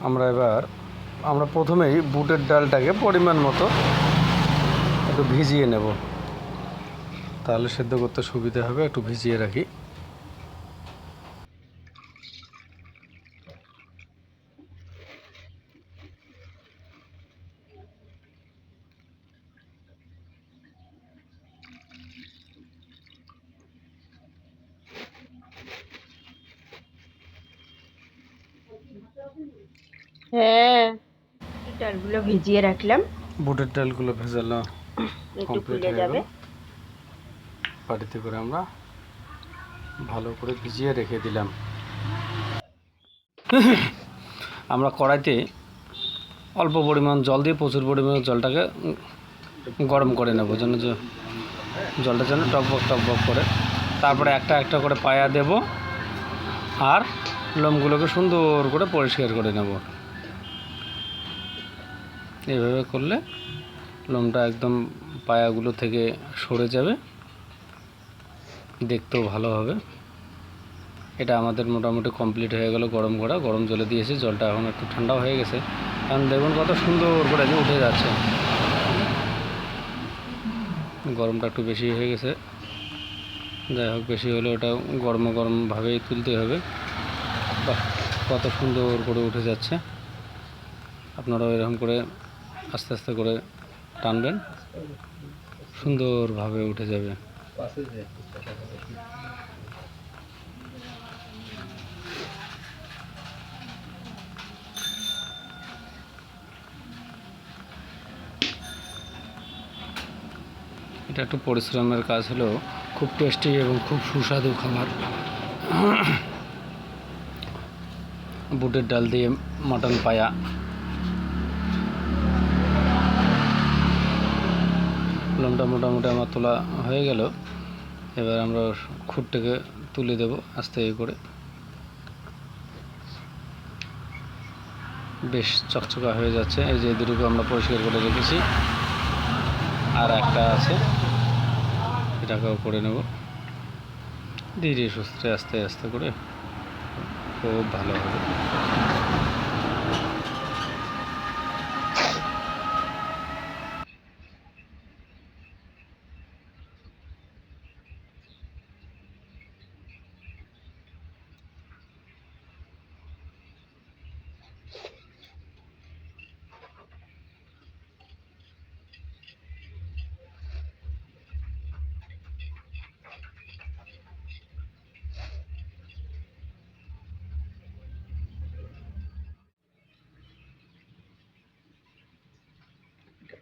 আমরা এবার, আমরা প্রথমেই বুটের ডালটাকে পরিমাণ মতো একটু ভিজিয়ে নেব। তাহলে সেদ্ধ করতে সুবিধা হবে, একটু ভিজিয়ে রাখি। হ্যাঁ। ডালগুলো ভিজিয়ে রাখলাম। বুটের ডালগুলো একটু ফুলে হয়ে যাবে। বাড়িতে করে আমরা ভালো করে ভিজিয়ে রেখে দিলাম। আমরা কড়াইতে অল্প পরিমাণ জল দিয়ে প্রচুর পরিমাণ জলটাকে গরম করে নেব যেন যে জলটা যেন টকবক টকবক করে। তারপরে একটা একটা করে পায়া দেব। আর লোমগুলোকে সুন্দর করে পরিষ্কার করে নেব। এইভাবে করলে লোমটা একদম পায়াগুলো থেকে সরে যাবে। দেখতেও ভালো হবে। এটা আমাদের মোটামুটি কমপ্লিট হয়ে গেল গরম করা। গরম জলে দিয়েছি, জলটা এখন একটু ঠান্ডা হয়ে গেছে। কারণ দেখুন কত সুন্দর করে যে উঠে যাচ্ছে। গরমটা একটু বেশি হয়ে গেছে। যাই হোক, বেশি হলে ওটা গরম গরমভাবেই তুলতে হবে। বাহ, কত সুন্দর করে উঠে যাচ্ছে। আপনারাও এরকম করে আস্তে আস্তে করে টানবেন, সুন্দরভাবে উঠে যাবে। এটা একটু পরিশ্রমের কাজ হলেও খুব টেস্টি এবং খুব সুস্বাদু খাবার। বুটের ডাল দিয়ে মটন পায়া। লোমটা মোটামুটি আমার তোলা হয়ে গেল। এবার আমরা খুঁটটাকে তুলে দেব আস্তে করে। বেশ চকচকা হয়ে যাচ্ছে। এই যে দুটোকে আমরা পরিষ্কার করে রেখেছি। আর একটা আছে। এটাকেও করে নেব। ধীরে সুস্থে আস্তে আস্তে করে। খুব ভালো হবে।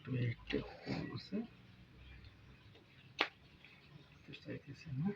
একটু একটু আছে চাইতেছে না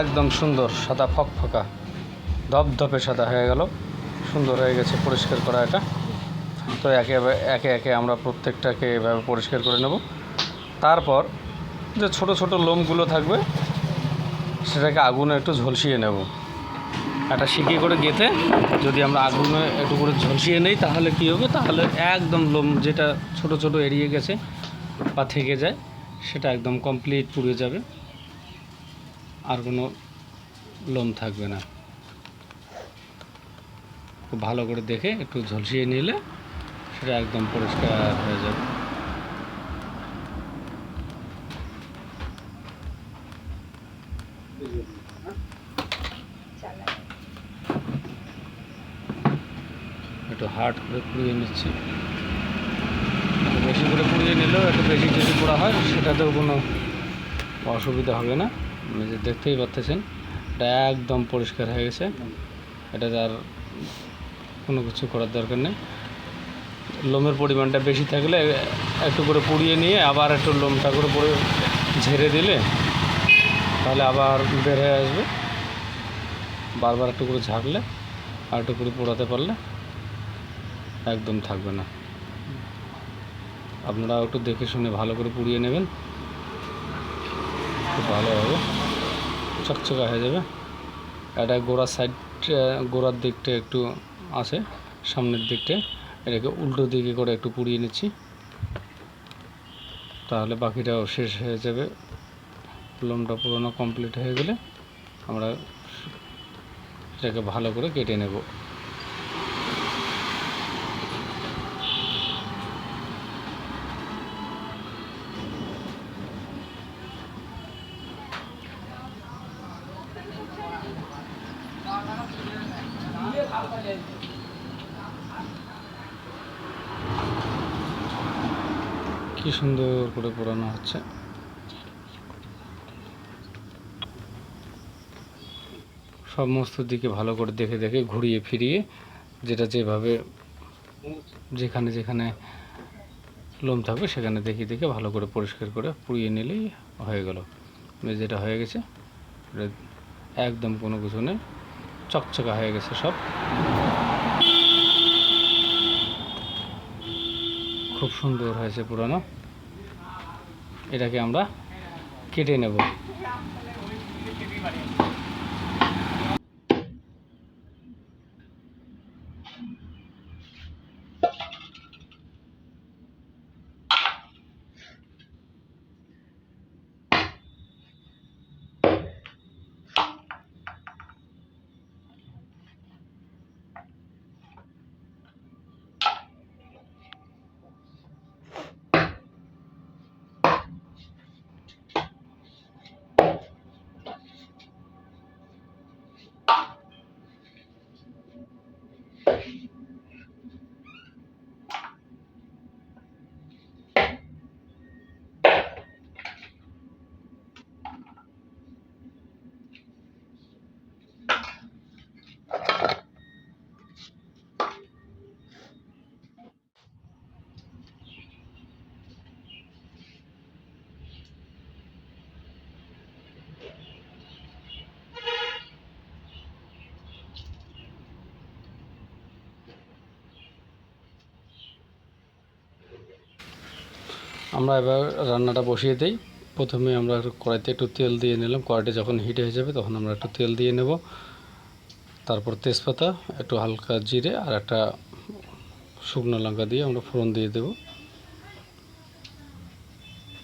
একদম সুন্দর সাদা ফক ফকফকা ধপধপে সাদা হয়ে গেল। সুন্দর হয়ে গেছে পরিষ্কার করা এটা। তো একে একে একে আমরা প্রত্যেকটাকে এভাবে পরিষ্কার করে নেব। তারপর যে ছোট ছোট লোমগুলো থাকবে সেটাকে আগুনে একটু ঝলসিয়ে নেব। একটা শিকি করে গেতে যদি আমরা আগুনে একটু করে ঝলসিয়ে নেই তাহলে কী হবে? তাহলে একদম লোম যেটা ছোট ছোট এড়িয়ে গেছে বা থেকে যায়, সেটা একদম কমপ্লিট পুড়ে যাবে। আর কোনো লোম থাকবে না। খুব ভালো করে দেখে একটু ঝলসিয়ে নিলে সেটা একদম পরিষ্কার হয়ে যাবে। একটু হার্ড করে পুড়িয়ে নিচ্ছি। বেশি করে পুড়িয়ে নিলেও একটু বেশি যদি পোড়া হয়, সেটাতেও কোনো অসুবিধা হবে না। যে দেখতেই পাচ্ছেন, এটা একদম পরিষ্কার হয়ে গেছে। এটা আর কোনো কিছু করার দরকার নেই। লোমের পরিমাণটা বেশি থাকলে একটু করে পুড়িয়ে নিয়ে আবার একটু লোমটা করে পরে ঝেড়ে দিলে, তাহলে আবার বের হয়ে আসবে। বারবার একটু করে ঝাঁকলে আর একটু করে পোড়াতে পারলে একদম থাকবে না। আপনারা একটু দেখে শুনে ভালো করে পুড়িয়ে নেবেন। খুব ভালো হবে। চকচকা হয়ে যাবে। এটা গোড়ার সাইড গোড়ার দিকটা একটু আছে, সামনের দিকটা। এটাকে উল্টো দিকে করে একটু পুড়িয়ে নিচ্ছি। তাহলে বাকিটাও শেষ হয়ে যাবে। লোমটা পুরোনো কমপ্লিট হয়ে গেলে আমরা এটাকে ভালো করে কেটে নেব। কি সুন্দর করে পোড়ানো হচ্ছে। সমস্ত দিকে ভালো করে দেখে দেখে ঘুরিয়ে ফিরিয়ে যেটা যেভাবে যেখানে যেখানে লোম থাকবে সেখানে দেখে দেখে ভালো করে পরিষ্কার করে পুড়িয়ে নিলেই হয়ে গেল। যেটা হয়ে গেছে একদম কোনো কিছু নেই, চকচকা হয়ে গেছে সব। খুব সুন্দর হয়েছে পুরানো এটাকে আমরা কেটে নেব। আমরা এবার রান্নাটা বসিয়ে দিই। প্রথমে আমরা কড়াইতে একটু তেল দিয়ে নিলাম। কড়াইটা যখন হিট হয়ে যাবে তখন আমরা একটু তেল দিয়ে নেব। তারপর তেজপাতা, একটু হালকা জিরে আর একটা শুকনো লঙ্কা দিয়ে আমরা ফোড়ন দিয়ে দেব।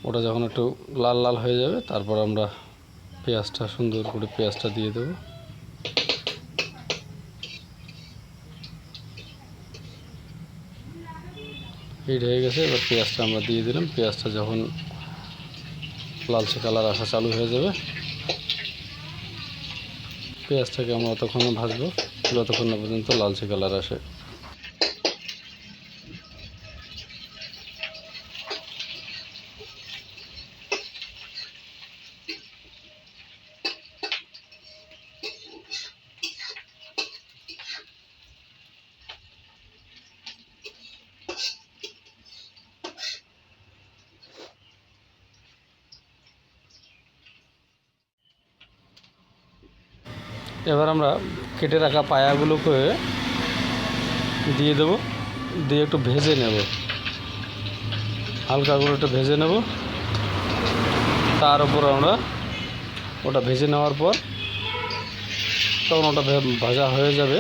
ওটা যখন একটু লাল লাল হয়ে যাবে, তারপর আমরা পেঁয়াজটা, সুন্দর করে পেঁয়াজটা দিয়ে দেবো। হিট হয়ে গেছে, এবার পেঁয়াজটা আমরা দিয়ে দিলাম। পেঁয়াজটা যখন লালচে কালার আসা চালু হয়ে যাবে, পেঁয়াজটাকে আমরা অতক্ষণ ভাজবো, যতক্ষণ না পর্যন্ত লালচে কালার আসে। এবার আমরা কেটে রাখা পায়াগুলোকে দিয়ে দেবো। দিয়ে একটু ভেজে নেব। হালকা করে একটু ভেজে নেব। তার উপর আমরা ওটা ভেজে নেওয়ার পর তখন ওটা ভাজা হয়ে যাবে।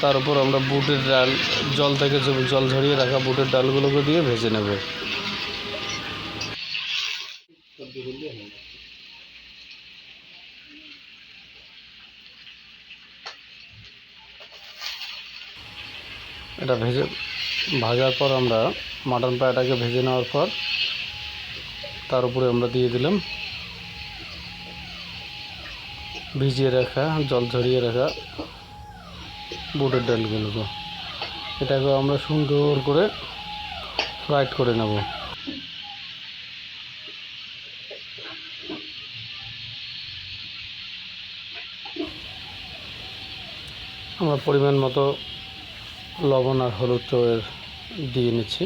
তার উপর আমরা বুটের ডাল, জল থেকে জল ঝরিয়ে রাখা বুটের ডালগুলোকে দিয়ে ভেজে নেব। এটা ভেজে ভাজার পর আমরা মাটন পায়াটাকে ভেজে নেওয়ার পর তার উপরে আমরা দিয়ে দিলাম ভিজিয়ে রাখা, জল ঝরিয়ে রাখা বুটের ডালগুলোকে। এটাকে আমরা সুন্দর করে ফ্রাইড করে নেব। আমরা পরিমাণ মতো লবণ আর হলুদ এর দিয়ে নিচ্ছি।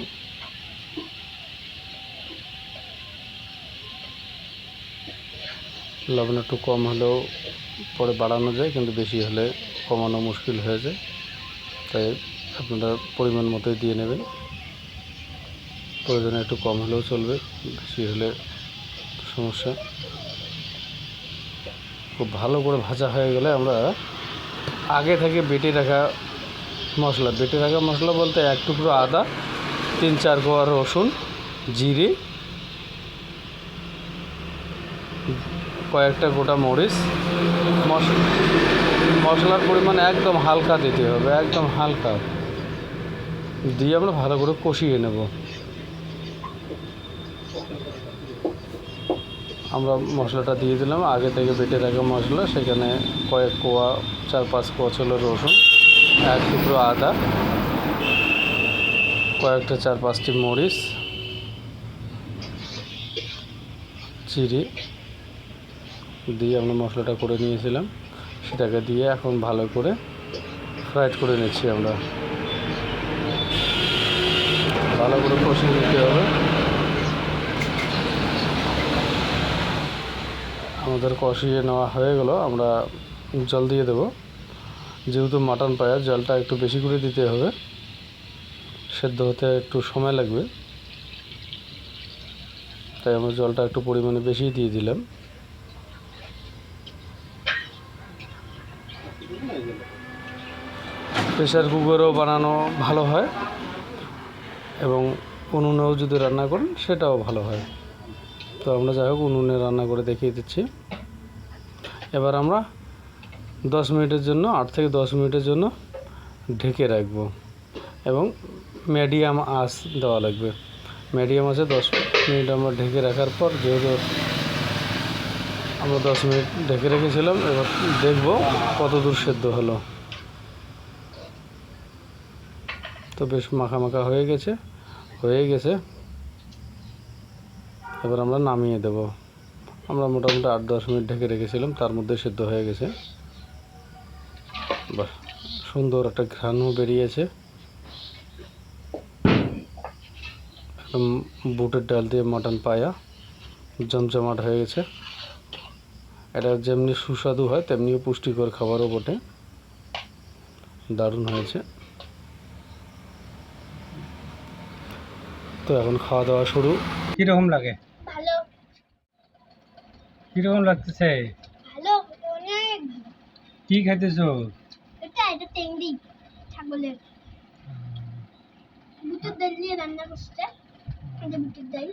লবণ একটু কম হলেও পরে বাড়ানো যায়, কিন্তু বেশি হলে কমানো মুশকিল হয়ে যায়। তাই আপনারা পরিমাণ মতোই দিয়ে নেবেন। প্রয়োজনে একটু কম হলেও চলবে, বেশি হলে সমস্যা। খুব ভালো করে ভাজা হয়ে গেলে আমরা আগে থেকে বেটে রাখা মশলা, বেটে রাখা মশলা বলতে এক টুকরো আদা, তিন চার কোয়া রসুন, জিরে, কয়েকটা গোটা মরিচ। মশলা মশলার পরিমাণ একদম হালকা দিতে হবে, একদম হালকা। দিয়ে আমরা ভালো করে কষিয়ে নেব। আমরা মশলাটা দিয়ে দিলাম, আগে থেকে বেটে রাখা মশলা, সেখানে কয়েক কোয়া, চার পাঁচ কোয়া ছিল রসুন। এক টুকরো আদা, কয়েকটা চার পাঁচটি মরিচ, চিড়ি দিয়ে আমরা মশলাটা করে নিয়েছিলাম। সেটাকে দিয়ে এখন ভালো করে ফ্রাইড করে নিচ্ছি আমরা। ভালো করে কষিয়ে নিতে হবে। আমাদের কষিয়ে নেওয়া হয়ে গেল, আমরা জল দিয়ে দেবো। যেহেতু মাটন পায়া, জলটা একটু বেশি করে দিতে হবে। সেদ্ধ হতে একটু সময় লাগবে। তাই আমরা জলটা একটু পরিমাণে বেশি দিয়ে দিলাম। প্রেশার কুকারও বানানো ভালো হয় এবং উনুনেও যদি রান্না করেন, সেটাও ভালো হয়। তো আমরা যাই হোক, উনুনে রান্না করে দেখিয়ে দিচ্ছি। এবার আমরা দশ মিনিটের জন্য, আট থেকে দশ মিনিটের জন্য ঢেকে রাখব। এবং মিডিয়াম আঁচ দেওয়া লাগবে। মিডিয়াম আঁচে দশ মিনিট আমরা ঢেকে রাখার পর, যেহেতু আমরা দশ মিনিট ঢেকে রেখেছিলাম, এবার দেখব কত দূর সেদ্ধ হলো। তো বেশ মাখা মাখা হয়ে গেছে। হয়ে গেছে। এবার আমরা নামিয়ে দেব। আমরা মোটামুটি আট দশ মিনিট ঢেকে রেখেছিলাম, তার মধ্যে সেদ্ধ হয়ে গেছে। বাহ সুন্দর একটা ঘ্রাণও বেরিয়েছে। একদম বুটের ডাল দিয়ে মাটন পায়া জমজমাট হয়ে গেছে। এটা যেমনি সুস্বাদু হয় তেমনিও পুষ্টিকর খাবারও বটে। দারুণ হয়েছে। তো এখন খাওয়া দাওয়া শুরু। কীরকম লাগে? ভালো। কীরকম লাগতেছে? ভালো অনেক কি খাইতেছো? ছাগলের বুটের ডাল দিয়ে রান্না করছে। এটা বুটের ডাল।